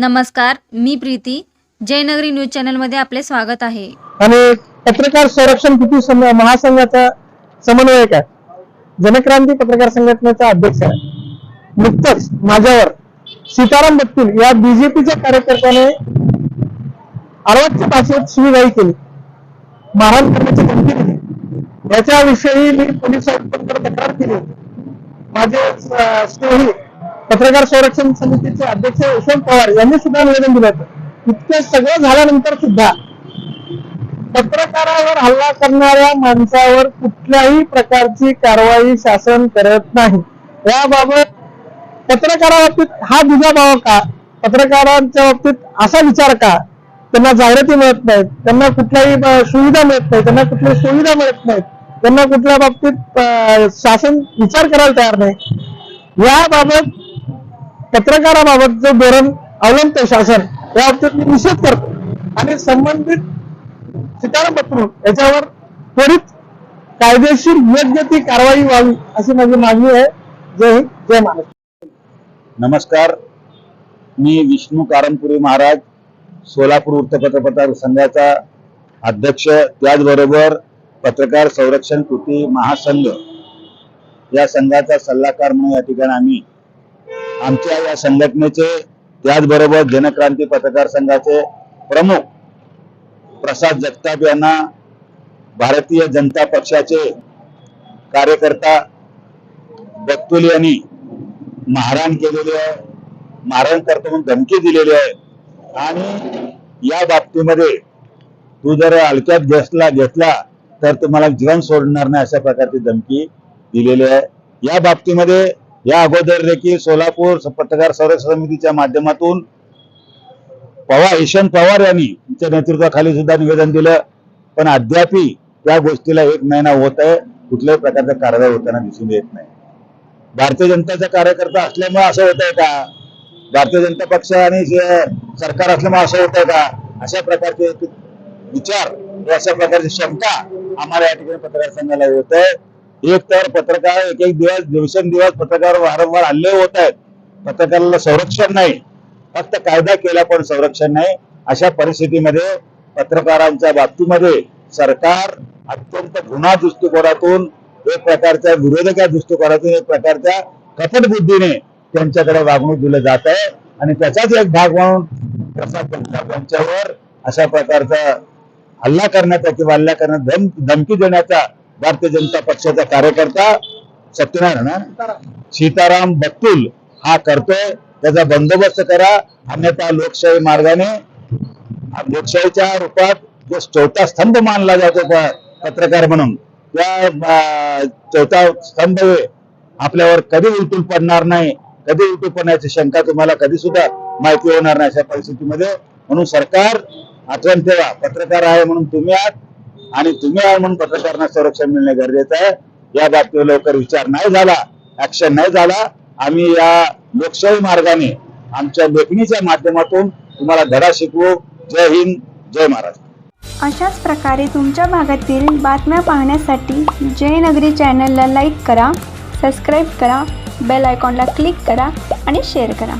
नमस्कार मी प्रीती. जयनगरी न्यूज चॅनलमध्ये आपले स्वागत आहे. आणि पत्रकार संरक्षण कृती महासंघाचा समन्वयक आहे. जनक्रांती पत्रकार संघटनेचा अध्यक्ष आहे. नुकतंच माझ्यावर सीताराम बत्तील या बीजेपीच्या कार्यकर्त्याने अर्वाच्य भाषेत शिवीगाई केली. मारहाण करण्याची धमकी दिली. याच्याविषयी मी पोलीस आयुक्तांकडे तक्रार केली होती. माझे स्नेही पत्रकार संरक्षण समितीचे अध्यक्ष यशवंत पवार यांनी सुद्धा निवेदन दिलं होतं. इतकं सगळं झाल्यानंतर सुद्धा पत्रकारावर हल्ला करणाऱ्या माणसावर कुठल्याही प्रकारची कारवाई शासन करत नाही. याबाबत पत्रकाराबाबतीत हा दुजाभाव का? पत्रकारांच्या बाबतीत असा विचार का? त्यांना जाहिराती मिळत नाहीत त्यांना कुठल्याही सुविधा मिळत नाही त्यांना कुठल्याही सुविधा मिळत नाहीत त्यांना कुठल्या बाबतीत अं, शासन विचार करायला तयार नाही. याबाबत पत्रकाराबाबत जो धोरण अवलंबते शासन या बाबतीत मी निषेध करतो. आणि संबंधित सीताराम याच्यावर त्वरित कायदेशीर योग्य ती कारवाई व्हावी अशी माझी मागणी आहे. जय हिंद जय महाराष्ट्र. नमस्कार. मी विष्णू कारंपुरी महाराज सोलापूर वृत्तपत्र पत्रकार संघाचा अध्यक्ष त्याचबरोबर पत्रकार संरक्षण कृती महासंघ. या संघाचा सल्लागार म्हणून या ठिकाणी आम्ही आमच्या या संघटनेचे त्याचबरोबर जनक्रांती पत्रकार संघाचे प्रमुख प्रसाद जगताप यांना भारतीय जनता पक्षाचे कार्यकर्ता बत्तुल यांनी मारहाण केलेली आहे. मारहाण करतो म्हणून धमकी दिलेली आहे. आणि या बाबतीमध्ये तू जर हलक्यात घेतला घेतला तर तुम्हाला जीवन सोडणार नाही अशा प्रकारची धमकी दिलेली आहे. या बाबतीमध्ये या अगोदर देखील सोलापूर पत्रकार संरक्षण समितीच्या माध्यमातून पवार ईशांत पवार यांनी त्यांच्या नेतृत्वाखाली सुद्धा निवेदन दिलं. पण अद्यापही त्या गोष्टीला एक महिना होत आहे. कुठल्याही प्रकारचा कारवाई होताना दिसून येत नाही. भारतीय जनताचा कार्यकर्ता असल्यामुळे असं होत आहे का? भारतीय जनता पक्ष आणि सरकार असल्यामुळे असं होत आहे का? अशा प्रकारचे विचार अशा प्रकारची शंका आम्हाला या ठिकाणी पत्रकार संघाला होत आहे. एक तर पत्रकार एक एक दिवस दिवसेंदिवस पत्रकार वारंवार हल्ले होत आहेत. पत्रकाराला संरक्षण नाही. फक्त कायदा केला पण संरक्षण नाही. अशा परिस्थितीमध्ये पत्रकारांच्या बाबतीमध्ये सरकार अत्यंत गुन्हा दृष्टिकोनातून एक प्रकारच्या विरोधका दृष्टिकोनातून एक प्रकारच्या कथट बुद्धीने त्यांच्याकडे वागणूक दिलं जात आहे. आणि त्याचाच एक भाग म्हणून प्रसाद यांच्यावर अशा प्रकारचा हल्ला करण्याचा किंवा हल्ला करण्याचा धमकी देण्याचा भारतीय जनता पक्षाचा कार्यकर्ता सत्यनारायण सीताराम बत्तुल हा करतोय. त्याचा बंदोबस्त करा. अन्यथा लोकशाही मार्गाने लोकशाहीच्या रूपात जो चौथा स्तंभ मानला जातो पत्रकार म्हणून त्या चौथा स्तंभ आपल्यावर कधी उलटून पडणार नाही. कधी उलटून पडण्याची शंका तुम्हाला कधी सुद्धा माहिती होणार नाही अशा परिस्थितीमध्ये. म्हणून सरकार आठवण ठेवा. पत्रकार आहे म्हणून तुम्ही आहात. आणि तुम्ही आहे म्हणून पत्रकारांना संरक्षण मिळणे गरजेचं आहे. या बाबतीत लवकर विचार नाही झाला ऍक्शन नाही झाला. आम्ही या लोकशाही मार्गाने आमच्या लेखणीच्या माध्यमातून तुम्हाला धडा शिकवू. जय हिंद जय महाराष्ट्र. अशाच प्रकारे तुमच्या भागातील बातम्या पाहण्यासाठी जयनगरी चॅनलला लाईक करा सबस्क्राईब करा बेल आयकॉनला क्लिक करा आणि शेअर करा.